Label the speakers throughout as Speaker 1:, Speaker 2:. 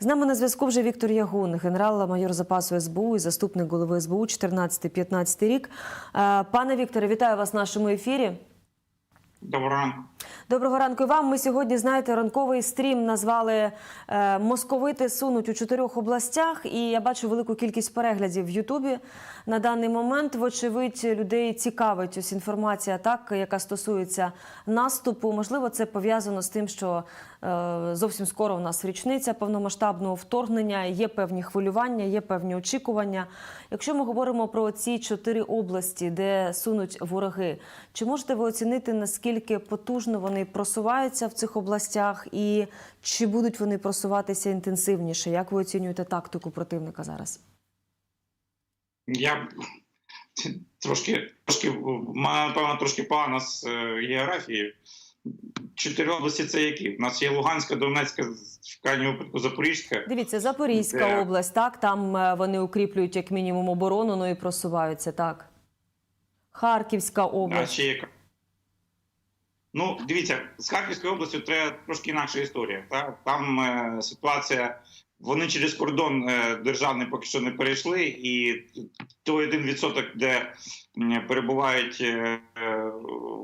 Speaker 1: З нами на зв'язку вже Віктор Ягун, генерал-майор запасу СБУ і заступник голови СБУ 14-15 рік. Е, Пане Вікторе, вітаю вас в нашому ефірі.
Speaker 2: Доброго ранку.
Speaker 1: Доброго ранку і вам. Ми сьогодні знаєте, ранковий стрім назвали е, Московити сунуть у чотирьох областях. І я бачу велику кількість переглядів в Ютубі на даний момент. Вочевидь, людей цікавить ось інформація, так яка стосується наступу. Можливо, це пов'язано з тим, що е, зовсім скоро у нас річниця повномасштабного вторгнення. Є певні хвилювання, є певні очікування. Якщо ми говоримо про ці чотири області, де сунуть вороги, чи можете ви оцінити наскільки потужно вони просуваються в цих областях, і чи будуть вони просуватися інтенсивніше? Як ви оцінюєте тактику противника зараз?
Speaker 2: Я трошки, трошки маю, напевно, трошки погано з е, географією. Чотири області це які? У нас є Луганська, Донецька, в крайньому випадку Запорізька.
Speaker 1: Дивіться, Запорізька
Speaker 2: Де?
Speaker 1: область, так там е, вони укріплюють як мінімум оборону, ну і просуваються так. Харківська
Speaker 2: А
Speaker 1: область.
Speaker 2: ще яка? Ну, дивіться, з Харківською областю треба трошки інакша історія. Та? Там е, ситуація, вони через кордон е, державний поки що не перейшли, і той один відсоток, де перебувають е, е,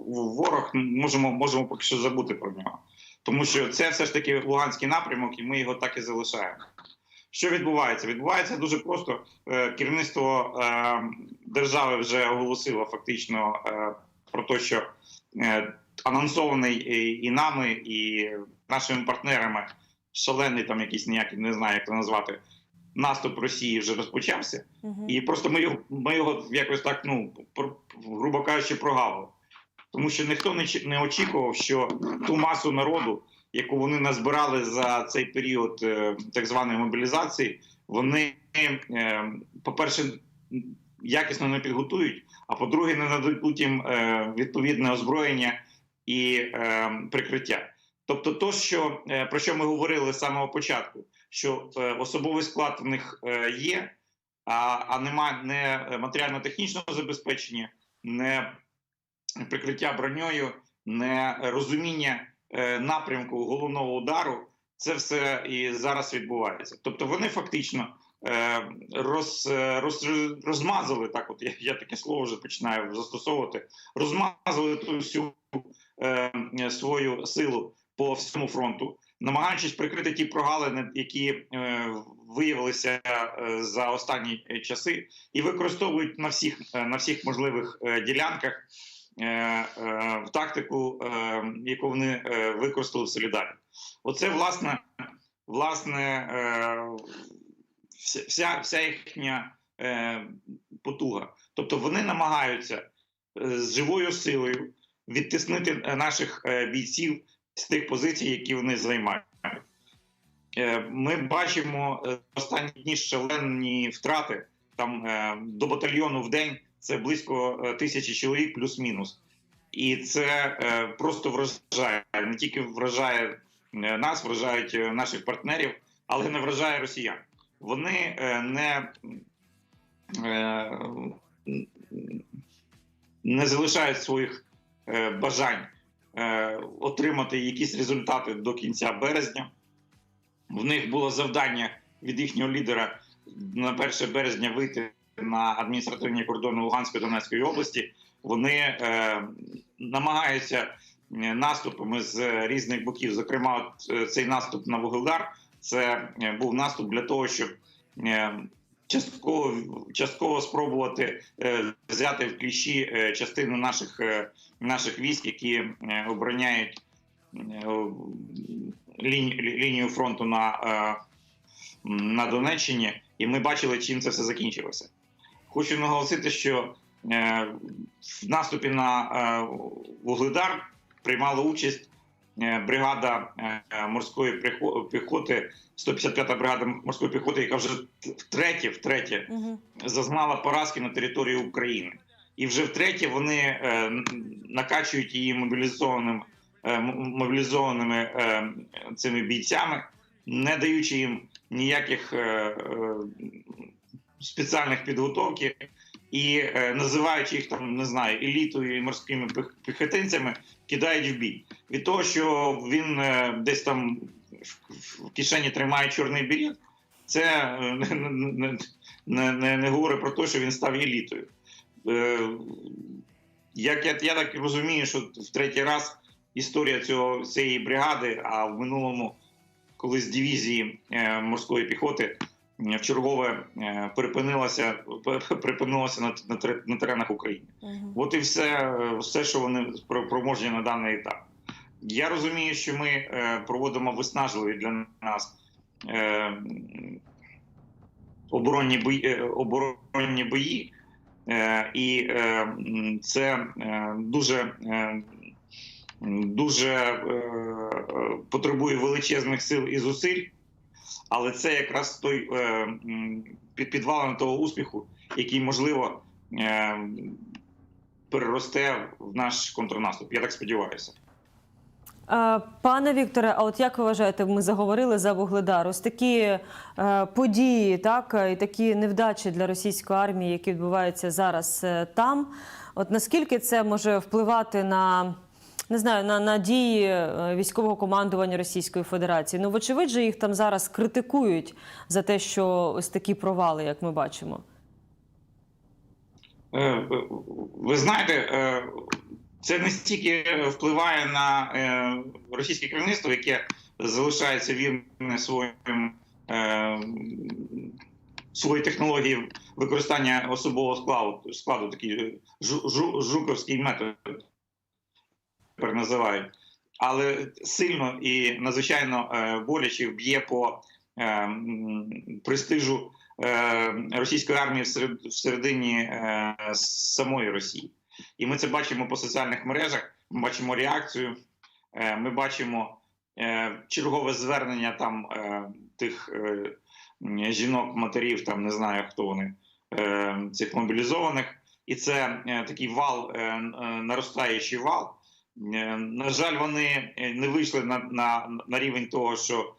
Speaker 2: ворог, можемо, можемо поки що забути про нього. Тому що це все ж таки Луганський напрямок, і ми його так і залишаємо. Що відбувається? Відбувається дуже просто. Е, Керівництво е, держави вже оголосило фактично про те, що анонсований і, нами, і нашими партнерами шалений там якийсь ніякий, не знаю, як це назвати. Наступ Росії вже розпочався,
Speaker 1: Мгм.
Speaker 2: і просто ми його, ми його якось так, ну грубо кажучи, прогавили. Тому що ніхто не, не очікував, що ту масу народу, яку вони назбирали за цей період е, так званої мобілізації, вони, е, по-перше, якісно не підготують, а по-друге, не нададуть їм е, відповідне озброєння і е, прикриття. Тобто, то, що е, про що ми говорили з самого початку, що е, особовий склад в них е, є, а, а немає не матеріально-технічного забезпечення, не прикриття броньою, не розуміння е, напрямку головного удару. Це все і зараз відбувається. Тобто вони фактично е, роз, е, роз, розмазали так. От я, я таке слово вже починаю застосовувати. Розмазали ту всю е, свою силу по всьому фронту, намагаючись прикрити ті прогалини, які е, виявилися е, за останні е, часи, і використовують на всіх е, на всіх можливих е, ділянках е, е, в тактику, е, яку вони е, використали в Солідарі. Оце власне, власне, е, вся- вся, їхня е, потуга. Тобто вони намагаються е, з живою силою відтиснити е, наших е, бійців з тих позицій, які вони займають. Е, Ми бачимо останні дні шалені втрати там до батальйону в день це близько тисячі чоловік, плюс-мінус. І це просто вражає. Не тільки вражає нас, вражають наших партнерів, але не вражає росіян. Вони не, не залишають своїх бажань е, отримати якісь результати до кінця березня. В них було завдання від їхнього лідера на 1 березня вийти на адміністративні кордони Луганської Донецької області. Вони е, намагаються е, наступами з різних боків. Зокрема, е, цей наступ на Вугледар це е, був наступ для того, щоб е, частково частково спробувати е, взяти в кліщі е, частину наших е, наших військ, які обороняють лінію, лінію фронту на, на Донеччині, і ми бачили, чим це все закінчилося. Хочу наголосити, що в наступі на Вугледар приймала участь бригада е, морської піхоти, 155-та бригада морської піхоти, яка вже втретє, втретє зазнала поразки на території України. І вже втретє вони е, накачують її мобілізованим, е, мобілізованими е, цими бійцями, не даючи їм ніяких е, е, спеціальних підготовки і е, називаючи їх там, не знаю, елітою і морськими піхотинцями, кидають в бій. Від того, що він е, десь там в- кишені тримає чорний білет, це е, не, не, не, не, говорить про те, що він став елітою. Як я, я так розумію, що в третій раз історія цього, цієї бригади, а в минулому, коли з дивізії е, морської піхоти е, чергове е, припинилася, припинилася на, на, на теренах України.
Speaker 1: Мгм.
Speaker 2: От і все, е, все, що вони про- проможні на даний етап. Я розумію, що ми проводимо виснажливі для нас оборонні бої, оборонні бої і це дуже, дуже потребує величезних сил і зусиль, але це якраз той е, під підвалин того успіху, який можливо. е, переросте в наш контрнаступ. Я так сподіваюся.
Speaker 1: Е, Пане Вікторе, а от як ви вважаєте, ми заговорили за Вугледар? Ось такі події, так і такі невдачі для російської армії, які відбуваються зараз там. От наскільки це може впливати на не знаю на, на дії е, військового командування Російської Федерації? Ну, вочевидь, же їх там зараз критикують за те, що ось такі провали, як ми бачимо.
Speaker 2: Е, е, Ви знаєте, це не стільки впливає на російське керівництво, яке залишається вірне своїм своїй технології використання особового складу, складу такий жу, жу, жуковський метод тепер називають, але сильно і надзвичайно е, боляче б'є по е, престижу е, російської армії всередині самої Росії. І ми це бачимо по соціальних мережах. Ми бачимо реакцію, ми бачимо чергове звернення там тих жінок, матерів, там не знаю хто вони, цих мобілізованих. І це такий вал, наростаючий вал. Е, На жаль, вони е, не вийшли на, на, на рівень того, що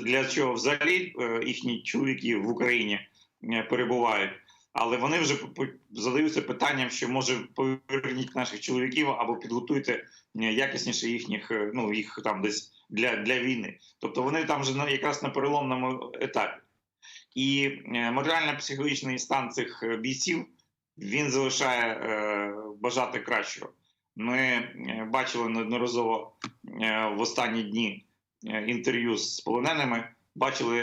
Speaker 2: для чого взагалі е, їхні чоловіки в Україні перебувають. Але вони вже задаються питанням, що може поверніть наших чоловіків або підготуйте якісніше їхніх, ну їх там десь для, для війни. Тобто вони там вже якраз на переломному етапі. І морально-психологічний стан цих бійців він залишає е, бажати кращого. Ми е, бачили неодноразово е, в останні дні е, інтерв'ю з полоненими, бачили,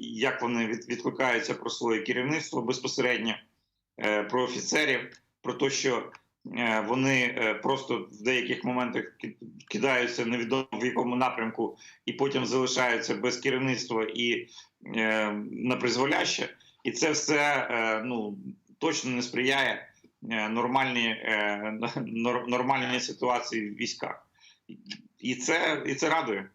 Speaker 2: як вони від- відкликаються про своє керівництво безпосередньо, про офіцерів, про те, що вони просто в деяких моментах кидаються невідомо в якому напрямку, і потім залишаються без керівництва і на призволяще. І це все ну, точно не сприяє е, нормальній, е, нор- нормальній ситуації в військах. І це, і це радує.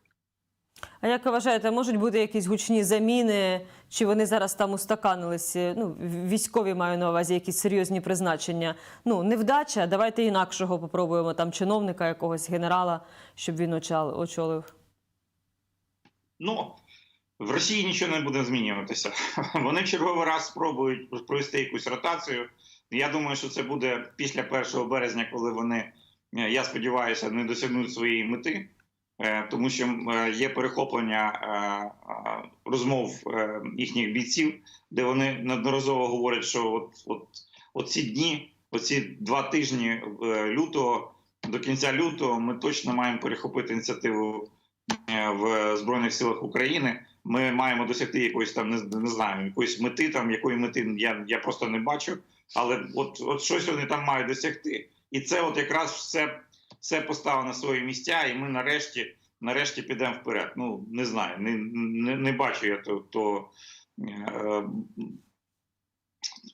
Speaker 1: А як ви вважаєте, можуть бути якісь гучні заміни, чи вони зараз там устаканилися? Ну, військові маю на увазі якісь серйозні призначення. Ну, невдача, давайте інакшого попробуємо там чиновника, якогось генерала, щоб він очолив.
Speaker 2: Ну, в Росії нічого не буде змінюватися. Вони черговий раз спробують провести якусь ротацію. Я думаю, що це буде після 1 березня, коли вони, е, я сподіваюся, не досягнуть своєї мети, Е, тому що е, є перехоплення розмов їхніх бійців, де вони неодноразово говорять, що от, от, от ці дні, оці два тижні лютого до кінця лютого, ми точно маємо перехопити ініціативу в Збройних силах України. Ми маємо досягти якоїсь там не, не знаю, якоїсь мети, там якої мети я, я просто не бачу. Але от, от щось вони там мають досягти. І це от якраз все, все поставило на свої місця, і ми нарешті, нарешті підемо вперед. Ну не знаю, не, не, не бачу я то, то е,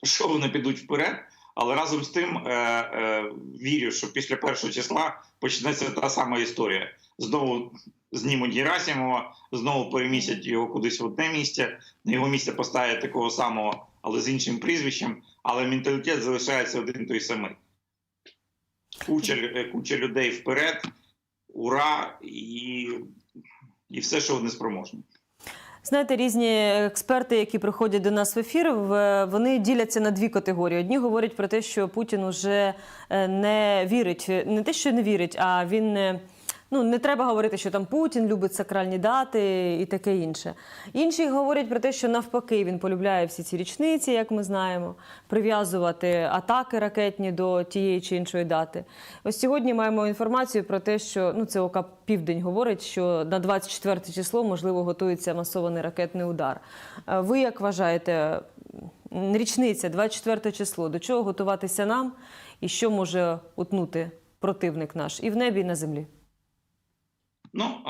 Speaker 2: що вони підуть вперед. Але разом з тим е, е, вірю, що після першого числа почнеться та сама історія. Знову знімуть Герасимова, знову перемістять його кудись в одне місце. На його місце поставлять такого самого, але з іншим прізвищем. Але менталітет залишається один той самий. Куча, е, куча людей вперед, ура, і, і все, що вони спроможні.
Speaker 1: Знаєте, різні експерти, які приходять до нас в ефір, вони діляться на дві категорії. Одні говорять про те, що Путін уже е, не вірить, не те, що не вірить, а він е, Ну, не треба говорити, що там Путін любить сакральні дати і таке інше. Інші говорять про те, що навпаки він полюбляє всі ці річниці, як ми знаємо, прив'язувати атаки ракетні до тієї чи іншої дати. Ось сьогодні маємо інформацію про те, що ну це ОК Південь говорить, що на 24 число можливо готується масований ракетний удар. Е, Ви як вважаєте, річниця 24 число, до чого готуватися нам, і що може утнути противник наш і в небі, і на землі?
Speaker 2: Ну,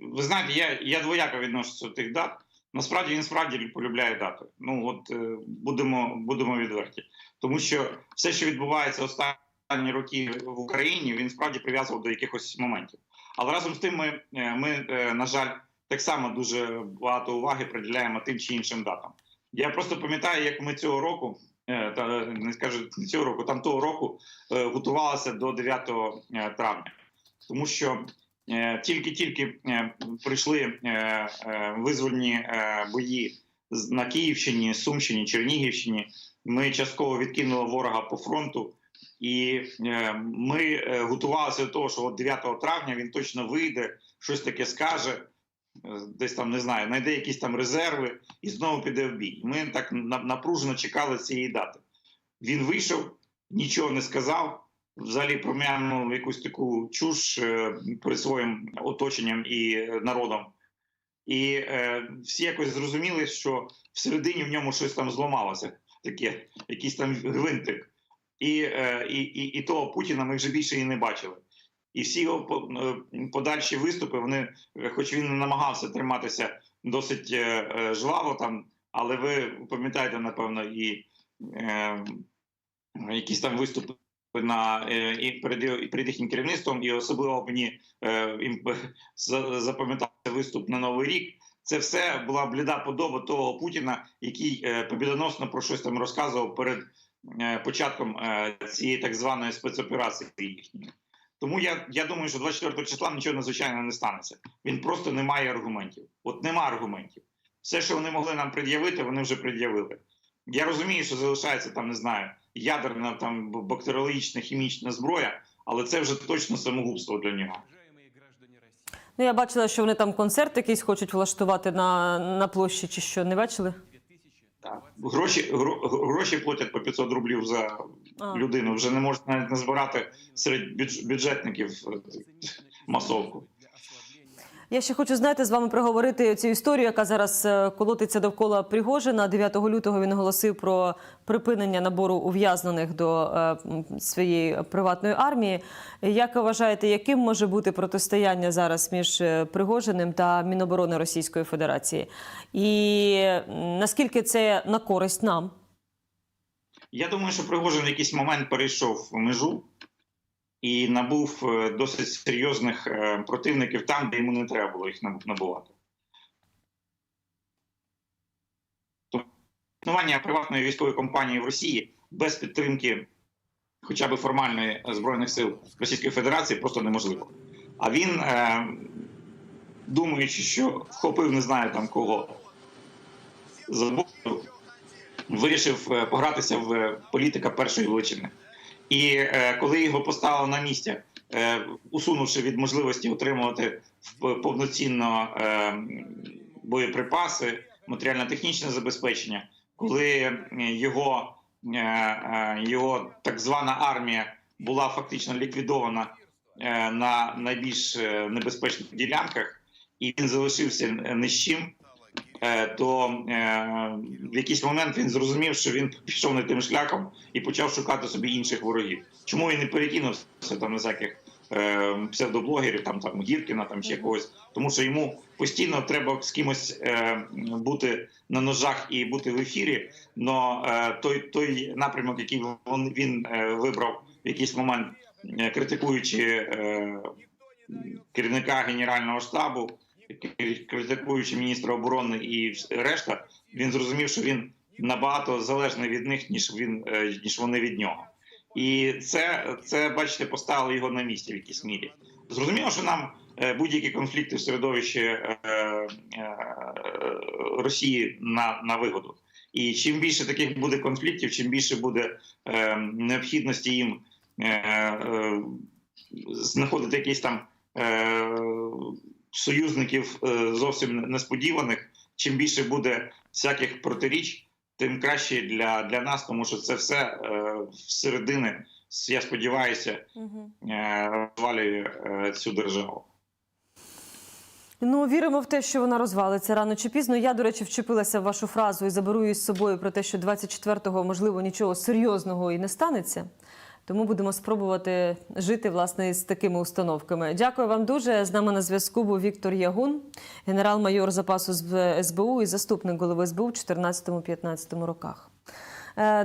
Speaker 2: ви знаєте, я, я двояко відношуся до тих дат. Насправді він справді полюбляє дати. Ну от е, будемо, будемо відверті. Тому що все, що відбувається останні роки в Україні, він справді прив'язував до якихось моментів. Але разом з тим, ми, е, ми е, на жаль, так само дуже багато уваги приділяємо тим чи іншим датам. Я просто пам'ятаю, як ми цього року, та не скажу не цього року, там того року готувалися до 9 е, травня, тому що Тільки-тільки е, прийшли е, е, визвольні е, бої на Київщині, Сумщині, Чернігівщині. Ми частково відкинули ворога по фронту, і е, ми е, готувалися до того, що от 9 травня він точно вийде, щось таке скаже, е, десь там не знаю, знайде якісь там резерви і знову піде в бій. Ми так напружено чекали цієї дати. Він вийшов, нічого не сказав взагалі пром'янув якусь таку чуш е, перед своїм оточенням і е, народом. І е, всі якось зрозуміли, що всередині в ньому щось там зламалося, таке, якийсь там гвинтик. І, е, і, і, і того Путіна ми вже більше і не бачили. І всі його е, подальші виступи, вони, хоч він намагався триматися досить е, жваво там, але ви пам'ятаєте, напевно, і е, якісь там виступи на е, і перед, перед їхнім керівництвом, і особливо мені е, запам'ятався виступ на Новий рік. Це все була бліда подоба того Путіна, який е, побідоносно про щось там розказував перед початком цієї так званої спецоперації їхньої. Тому я, я думаю, що 24 числа нічого надзвичайного не станеться. Він просто не має аргументів. От нема аргументів. Все, що вони могли нам пред'явити, вони вже пред'явили. Я розумію, що залишається там, не знаю, ядерна, там бактеріологічна, хімічна зброя, але це вже точно самогубство для нього.
Speaker 1: Ну, я бачила, що вони там концерт якийсь хочуть влаштувати на, на площі, чи що, не бачили?
Speaker 2: Так. Гроші, гро- гроші платять по 500 рублів за
Speaker 1: А.
Speaker 2: людину. Вже не можуть навіть назбирати серед бюдж- бюджетників е, масовку.
Speaker 1: Я ще хочу знаєте, з вами проговорити цю історію, яка зараз е, колотиться довкола Пригожина. 9 лютого він оголосив про припинення набору ув'язнених до е, своєї приватної армії. Як ви вважаєте, яким може бути протистояння зараз між е, Пригожиним та Міноборони Російської Федерації? І наскільки це на користь нам?
Speaker 2: Я думаю, що Пригожин якийсь момент перейшов в межу і набув е, досить серйозних е, противників там, де йому не треба було їх наб- набувати. Існування приватної військової компанії в Росії без підтримки хоча б формальної е, збройних сил Російської Федерації просто неможливо. А він, думаючи, що вхопив не знаю там кого за бороду, вирішив погратися в політика першої величини. І е, коли його поставили на місце, е, усунувши від можливості отримувати повноцінно е, боєприпаси, матеріально-технічне забезпечення, коли його, його так звана армія була фактично ліквідована на найбільш небезпечних ділянках, і він залишився е, то е, в якийсь момент він зрозумів, що він пішов не тим шляхом і почав шукати собі інших ворогів. Чому він не перекинувся там на всяких е, псевдоблогерів, там там Гіркіна, там ще когось, тому що йому постійно треба з кимось е, бути на ножах і бути в ефірі. Но е, той, той напрямок, який він, він е, вибрав в якийсь момент, е, критикуючи е, керівника генерального штабу, критикуючи міністра оборони і решта, він зрозумів, що він набагато залежний від них, ніж він е, ніж вони від нього. І це, це бачите, поставило його на місці в якійсь мірі. Зрозуміло, що нам е, будь-які конфлікти в середовищі е, Росії на, на вигоду. І чим більше таких буде конфліктів, чим більше буде е, необхідності їм е, е, знаходити якийсь там е, союзників е, зовсім несподіваних. Чим більше буде всяких протиріч, тим краще для, для нас, тому що це все е, всередини, я сподіваюся, е, розвалює е, цю державу.
Speaker 1: Ну, віримо в те, що вона розвалиться рано чи пізно. Я, до речі, вчепилася в вашу фразу і заберу її з собою про те, що 24-го, можливо, нічого серйозного і не станеться. Тому будемо спробувати жити власне з такими установками. Дякую вам дуже. З нами на зв'язку був Віктор Ягун, генерал-майор запасу СБУ і заступник голови СБУ в 2014-15 роках. Е,